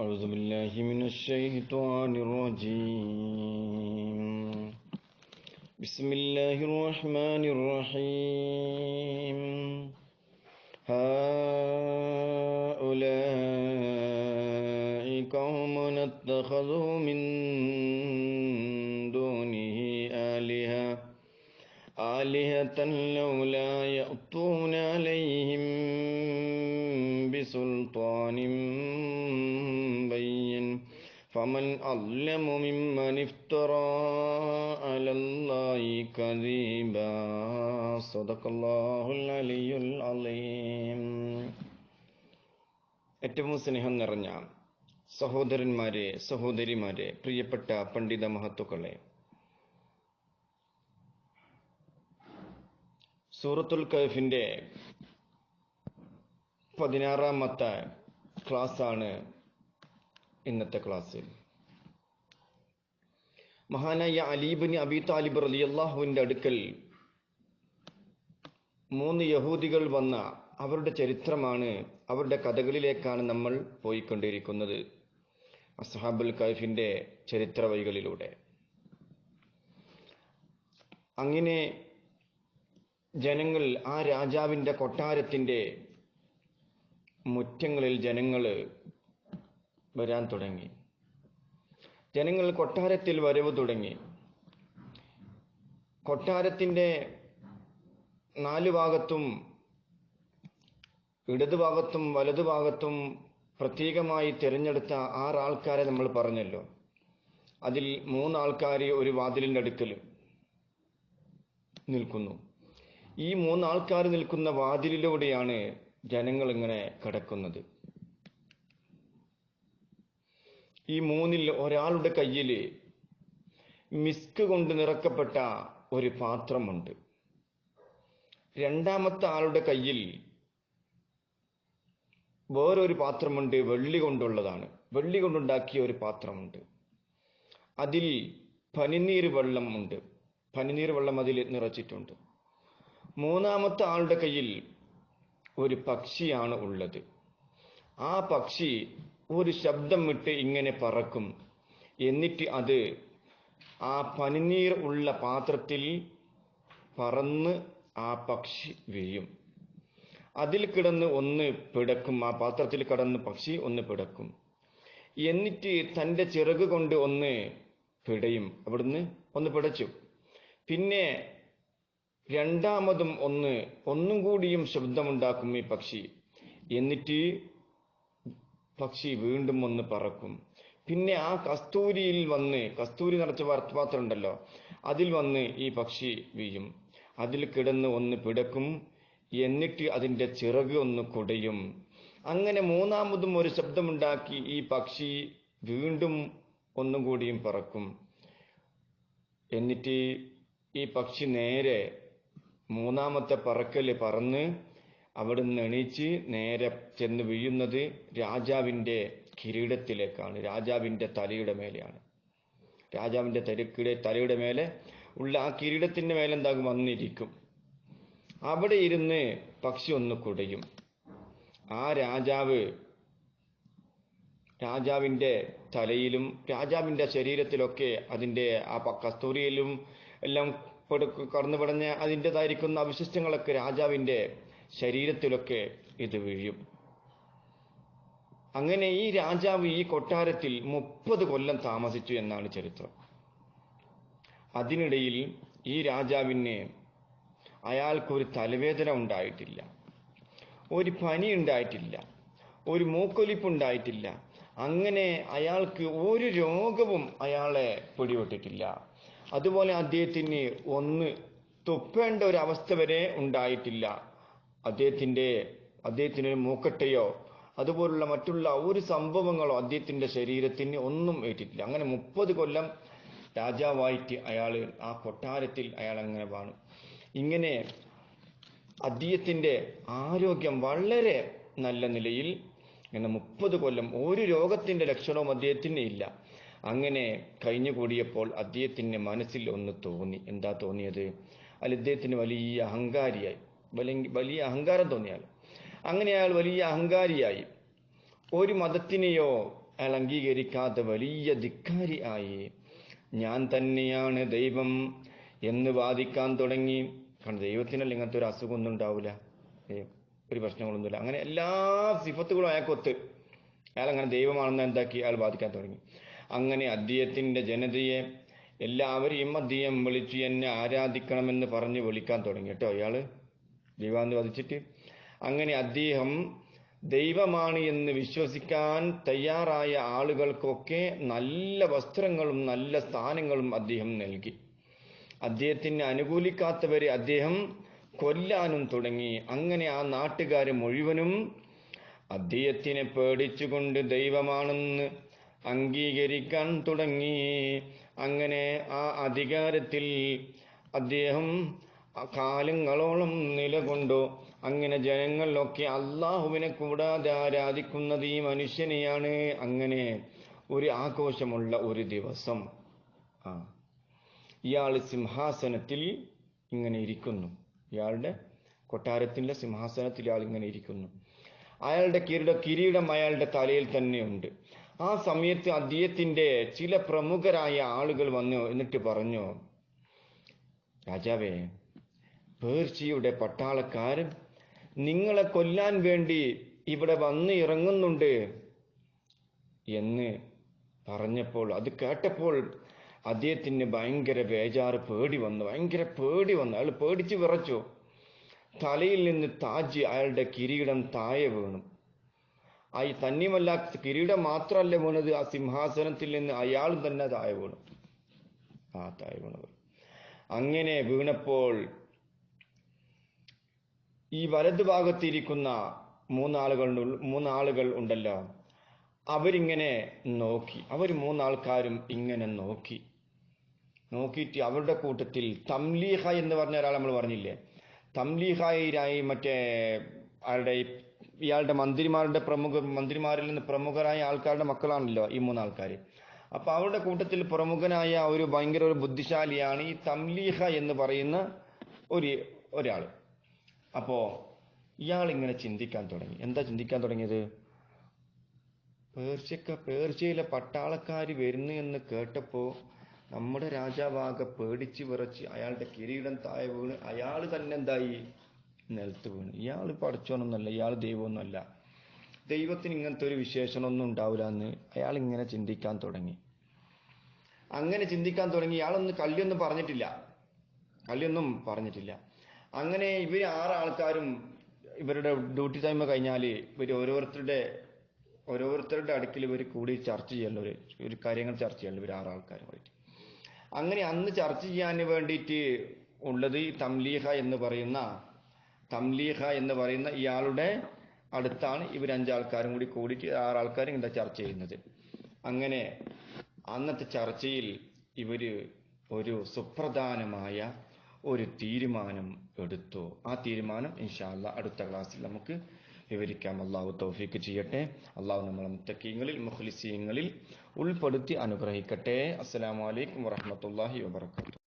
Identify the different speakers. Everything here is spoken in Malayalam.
Speaker 1: أعوذ بالله من الشيطان الرجيم. بسم الله الرحمن الرحيم. هؤلاء قوم اتخذوا من دونه آلهة. آلهة لولا يأتون عليهم بسلطان فمن أظلم ممن افترى على الله كذبا صدق الله العلي العظيم ഏറ്റവും സ്നേഹം നിറഞ്ഞ സഹോദരന്മാരെ സഹോദരിമാരെ പ്രിയപ്പെട്ട പണ്ഡിത മഹത്തുക്കളെ സൂറത്തുൽ കഹഫിന്റെ പതിനാറാമത്തെ ക്ലാസ്സാണ് ഇന്നത്തെ ക്ലാസ്സിൽ. മഹാനായ അലീബിന് അബി താലിബ് അലി അള്ളാഹുവിന്റെ അടുക്കൽ മൂന്ന് യഹൂദികൾ വന്ന അവരുടെ ചരിത്രമാണ് അവരുടെ കഥകളിലേക്കാണ് നമ്മൾ പോയിക്കൊണ്ടിരിക്കുന്നത്. അസഹാബുൽ കൈഫിന്റെ ചരിത്ര വഴികളിലൂടെ. അങ്ങനെ ജനങ്ങൾ ആ രാജാവിന്റെ കൊട്ടാരത്തിന്റെ മുറ്റങ്ങളിൽ ജനങ്ങൾ വരാൻ തുടങ്ങി. ജനങ്ങൾ കൊട്ടാരത്തിൽ വരവ് തുടങ്ങി. കൊട്ടാരത്തിന്റെ നാലു ഭാഗത്തും ഇടതുഭാഗത്തും വലതുഭാഗത്തും പ്രത്യേകമായി തിരഞ്ഞെടുത്ത ആറാൾക്കാരെ നമ്മൾ പറഞ്ഞല്ലോ. അതിൽ മൂന്നാൾക്കാർ ഒരു വാതിലിന്റെ അടുക്കൽ നിൽക്കുന്നു. ഈ മൂന്നാൾക്കാർ നിൽക്കുന്ന വാതിലിലൂടെയാണ് ജനങ്ങൾ ഇങ്ങനെ കിടക്കുന്നത്. ഈ മൂന്നിൽ ഒരാളുടെ കയ്യിൽ മിസ്ക് കൊണ്ട് നിറക്കപ്പെട്ട ഒരു പാത്രമുണ്ട്. രണ്ടാമത്തെ ആളുടെ കയ്യിൽ വേറൊരു പാത്രമുണ്ട് വെള്ളി കൊണ്ടുള്ളതാണ്. വെള്ളി കൊണ്ടുണ്ടാക്കിയ ഒരു പാത്രമുണ്ട്. അതിൽ പനിനീർ വെള്ളം ഉണ്ട്. പനിനീർ വെള്ളം അതിൽ നിറച്ചിട്ടുണ്ട്. മൂന്നാമത്തെ ആളുടെ കയ്യിൽ ഒരു പക്ഷിയാണ് ഉള്ളത്. ആ പക്ഷി ഒരു ശബ്ദം വിട്ട് ഇങ്ങനെ പറക്കും. എന്നിട്ട് അത് ആ പനിനീർ ഉള്ള പാത്രത്തിൽ പറന്ന് ആ പക്ഷി വീഴും. അതിൽ കിടന്ന് ഒന്ന് പിടക്കും. ആ പാത്രത്തിൽ കിടന്ന് പക്ഷി ഒന്ന് പിടക്കും. എന്നിട്ട് തന്റെ ചിറക് കൊണ്ട് ഒന്ന് പിടയും. അവിടുന്ന് ഒന്ന് പിടച്ചു. പിന്നെ രണ്ടാമതും ഒന്ന് ഒന്നും കൂടിയും ശബ്ദമുണ്ടാക്കും ഈ പക്ഷി. എന്നിട്ട് പക്ഷി വീണ്ടും ഒന്ന് പറക്കും. പിന്നെ ആ കസ്തൂരിയിൽ വന്ന് കസ്തൂരി നിറച്ച വർത്തപാത്രം ഉണ്ടല്ലോ അതിൽ വന്ന് ഈ പക്ഷി വീഴും. അതിൽ കിടന്ന് ഒന്ന് പിടക്കും എന്നിട്ട് അതിന്റെ ചിറക് ഒന്ന് കുടയും. അങ്ങനെ മൂന്നാമതും ഒരു ശബ്ദമുണ്ടാക്കി ഈ പക്ഷി വീണ്ടും ഒന്നും കൂടിയും പറക്കും. എന്നിട്ട് ഈ പക്ഷി നേരെ മൂന്നാമത്തെ പറക്കൽ പറന്ന് അവിടുന്ന് എണീച്ച് നേരെ ചെന്ന് വീഴുന്നത് രാജാവിന്റെ കിരീടത്തിലേക്കാണ്. രാജാവിന്റെ തലയുടെ മേലെയാണ്. രാജാവിന്റെ തലക്കിടെ തലയുടെ മേലെ ഉള്ള ആ കിരീടത്തിന്റെ മേലെ എന്താകും? വന്നിരിക്കും. അവിടെ ഇരുന്ന് പക്ഷി ഒന്ന് കുടയും. ആ രാജാവ് രാജാവിന്റെ തലയിലും രാജാവിന്റെ ശരീരത്തിലൊക്കെ അതിന്റെ ആ കസ്തൂരിയിലും എല്ലാം കടന്നു പടഞ്ഞ അതിന്റെതായിരിക്കുന്ന അവശിഷ്ടങ്ങളൊക്കെ രാജാവിന്റെ ശരീരത്തിലൊക്കെ ഇത് വീഴും. അങ്ങനെ ഈ രാജാവ് ഈ കൊട്ടാരത്തിൽ മുപ്പത് കൊല്ലം താമസിച്ചു എന്നാണ് ചരിത്രം. അതിനിടയിൽ ഈ രാജാവിന് അയാൾക്കൊരു തലവേദന ഉണ്ടായിട്ടില്ല. ഒരു പനി ഉണ്ടായിട്ടില്ല. ഒരു മൂക്കൊലിപ്പ് ഉണ്ടായിട്ടില്ല അങ്ങനെ അയാൾക്ക് ഒരു രോഗവും അയാളെ പിടിപെട്ടിട്ടില്ല. അതുപോലെ അദ്ദേഹത്തിന് ഒന്ന് തുപ്പേണ്ട ഒരു അവസ്ഥ വരെ ഉണ്ടായിട്ടില്ല. അദ്ദേഹത്തിന്റെ ഒരു മൂക്കട്ടയോ അതുപോലുള്ള മറ്റുള്ള ഒരു സംഭവങ്ങളോ അദ്ദേഹത്തിന്റെ ശരീരത്തിന് ഒന്നും ഏറ്റിട്ടില്ല. അങ്ങനെ മുപ്പത് കൊല്ലം രാജാവായിട്ട് അയാൾ ആ കൊട്ടാരത്തിൽ അയാൾ അങ്ങനെ വാണു. ഇങ്ങനെ അദ്ദേഹത്തിന്റെ ആരോഗ്യം വളരെ നല്ല നിലയിൽ ഇങ്ങനെ മുപ്പത് കൊല്ലം ഒരു രോഗത്തിന്റെ ലക്ഷണവും അദ്ദേഹത്തിന് ഇല്ല. അങ്ങനെ കഴിഞ്ഞുകൂടിയപ്പോൾ അദ്ദേഹത്തിന് മനസ്സിൽ ഒന്ന് തോന്നി. എന്താ തോന്നിയത്? അല്ല ഇദ്ദേഹത്തിന് വലിയ അഹങ്കാരിയായി. വലിയ അഹങ്കാരം തോന്നിയാൽ അങ്ങനെ അയാൾ വലിയ അഹങ്കാരിയായി. ഒരു മതത്തിനെയോ അയാൾ അംഗീകരിക്കാത്ത വലിയ ധിക്കാരി ആയി. ഞാൻ തന്നെയാണ് ദൈവം എന്ന് വാദിക്കാൻ തുടങ്ങി. കാരണം ദൈവത്തിനല്ല ഇങ്ങനത്തെ ഒരു അസുഖമൊന്നും ഉണ്ടാവില്ല ഒരു പ്രശ്നങ്ങളൊന്നുമില്ല. അങ്ങനെ എല്ലാ സിഫത്തുകളും അയാൾക്കൊത്ത് അയാൾ അങ്ങനെ ദൈവമാണെന്ന് എന്താക്കി? അയാൾ ബാധിക്കാൻ തുടങ്ങി. അങ്ങനെ അദ്ദേഹത്തിന്റെ ജനതയെ എല്ലാവരെയും അദ്ദേഹം വിളിച്ച് എന്നെ ആരാധിക്കണമെന്ന് പറഞ്ഞ് വിളിക്കാൻ തുടങ്ങി കേട്ടോ അയാൾ ദൈവാന്ന് വധിച്ചിട്ട്. അങ്ങനെ അദ്ദേഹം ദൈവമാണ് എന്ന് വിശ്വസിക്കാൻ തയ്യാറായ ആളുകൾക്കൊക്കെ നല്ല വസ്ത്രങ്ങളും നല്ല സ്ഥാനങ്ങളും അദ്ദേഹം നൽകി. അദ്ദേഹത്തിന് അനുകൂലിക്കാത്തവരെ അദ്ദേഹം കൊല്ലാനും തുടങ്ങി. അങ്ങനെ ആ നാട്ടുകാർ മുഴുവനും അദ്ദേഹത്തിനെ പേടിച്ചുകൊണ്ട് ദൈവമാണെന്ന് അംഗീകരിക്കാൻ തുടങ്ങി. അങ്ങനെ ആ അധികാരത്തിൽ അദ്ദേഹം കാലങ്ങളോളം നിലകൊണ്ടു. അങ്ങനെ ജനങ്ങളിലൊക്കെ അള്ളാഹുവിനെ കൂടാതെ ആരാധിക്കുന്നത് ഈ മനുഷ്യനെയാണ്. അങ്ങനെ ഒരു ആഘോഷമുള്ള ഒരു ദിവസം. ആ. ഇയാൾ സിംഹാസനത്തിൽ ഇങ്ങനെ ഇരിക്കുന്നു. ഇയാളുടെ കൊട്ടാരത്തിന്റെ സിംഹാസനത്തിൽ ഇയാൾ ഇങ്ങനെ ഇരിക്കുന്നു. അയാളുടെ കിരീട കിരീടം അയാളുടെ തലയിൽ തന്നെയുണ്ട്. ആ സമയത്ത് അദ്ദേഹത്തിന്റെ ചില പ്രമുഖരായ ആളുകൾ വന്നു എന്നിട്ട് പറഞ്ഞു രാജാവേ പേർച്ചിയുടെ പട്ടാളക്കാരൻ നിങ്ങളെ കൊല്ലാൻ വേണ്ടി ഇവിടെ വന്ന് ഇറങ്ങുന്നുണ്ട് എന്ന് പറഞ്ഞപ്പോൾ അത് കേട്ടപ്പോൾ അദ്ദേഹത്തിന് ഭയങ്കര ബേജാറ് പേടി വന്നു ഭയങ്കര പേടി വന്നു. അയാൾ പേടിച്ച് വിറച്ചു. തലയിൽ നിന്ന് താജ് അയാളുടെ കിരീടം താഴെ വീണു. ആ തന്നെയുമല്ല കിരീടം മാത്രമല്ല വീണത് ആ സിംഹാസനത്തിൽ നിന്ന് അയാളും തന്നെ താഴെ വീണു. ആ താഴെ വീണത് അങ്ങനെ വീണപ്പോൾ ഈ വലതുഭാഗത്തിരിക്കുന്ന മൂന്നാളുകൾ മൂന്നാളുകൾ ഉണ്ടല്ലോ. അവരിങ്ങനെ നോക്കി. അവർ മൂന്നാൾക്കാരും ഇങ്ങനെ നോക്കി. നോക്കിയിട്ട് അവരുടെ കൂട്ടത്തിൽ തംലീഹ എന്ന് പറഞ്ഞ ഒരാൾ നമ്മൾ പറഞ്ഞില്ലേ? തംലീഹായി മറ്റേ ആരുടെ ഇയാളുടെ മന്ത്രിമാരുടെ പ്രമുഖ മന്ത്രിമാരിൽ നിന്ന് പ്രമുഖരായ ആൾക്കാരുടെ മക്കളാണല്ലോ ഈ മൂന്നാൾക്കാർ അപ്പൊ അവരുടെ കൂട്ടത്തിൽ പ്രമുഖനായ ഒരു ഭയങ്കര ഒരു ബുദ്ധിശാലിയാണ് ഈ തംലീഹ എന്ന് പറയുന്ന ഒരു ഒരാൾ അപ്പോ ഇയാൾ ഇങ്ങനെ ചിന്തിക്കാൻ തുടങ്ങി. എന്താ ചിന്തിക്കാൻ തുടങ്ങിയത്? പേർഷ്യക്ക പേർഷ്യയിലെ പട്ടാളക്കാർ വരുന്നു എന്ന് കേട്ടപ്പോ നമ്മുടെ രാജാവാകെ പേടിച്ച് വിറച്ച് അയാളുടെ കിരീടം താഴെ വീണ് അയാൾ തന്നെ എന്തായി? നിലത്ത് വീണ്. ഇയാൾ പഠിച്ചോണമെന്നല്ല ഇയാൾ ദൈവമൊന്നുമല്ല. ദൈവത്തിന് ഇങ്ങനത്തെ ഒരു വിശേഷണമൊന്നും ഉണ്ടാവില്ല എന്ന് അയാൾ ഇങ്ങനെ ചിന്തിക്കാൻ തുടങ്ങി. അങ്ങനെ ചിന്തിക്കാൻ തുടങ്ങി. ഇയാളൊന്നും കള്ളിയൊന്നും പറഞ്ഞിട്ടില്ല. കള്ളിയൊന്നും പറഞ്ഞിട്ടില്ല. അങ്ങനെ ഇവർ ആറാൾക്കാരും ഇവരുടെ ഡ്യൂട്ടി ടൈം കഴിഞ്ഞാൽ ഇവർ ഓരോരുത്തരുടെ ഓരോരുത്തരുടെ അടുക്കിൽ ഇവർ കൂടി ചർച്ച ചെയ്യല്ലോ ഒരു കാര്യങ്ങൾ ചർച്ച ചെയ്യല്ലോ ഇവർ ആറാൾക്കാരും കൂടിയിട്ട്. അങ്ങനെ അന്ന് ചർച്ച ചെയ്യാൻ വേണ്ടിയിട്ട് ഉള്ളത് തംലീഹ എന്ന് പറയുന്ന തംലീഹ എന്ന് പറയുന്ന ഇയാളുടെ അടുത്താണ് ഇവർ അഞ്ചാൾക്കാരും കൂടി കൂടിയിട്ട് ആറാൾക്കാരും ഇവിടെ ചർച്ച ചെയ്യുന്നത്. അങ്ങനെ അന്നത്തെ ചർച്ചയിൽ ഇവർ ഒരു സുപ്രധാനമായ ഒരു തീരുമാനം എടുത്തു? ആ തീരുമാനം ഇൻഷാല്ല അടുത്ത ക്ലാസ്സിൽ നമുക്ക് വിവരിക്കാം. അള്ളാഹു തൗഫീക്ക് ചെയ്യട്ടെ. അള്ളാഹു നമ്മളെ മുത്തക്കീങ്ങളിൽ മുഖ്ലിസീങ്ങളിൽ ഉൾപ്പെടുത്തി അനുഗ്രഹിക്കട്ടെ. അസ്സലാമു അലൈക്കും വറഹ്മത്തുള്ളാഹി വബറകാതുഹു.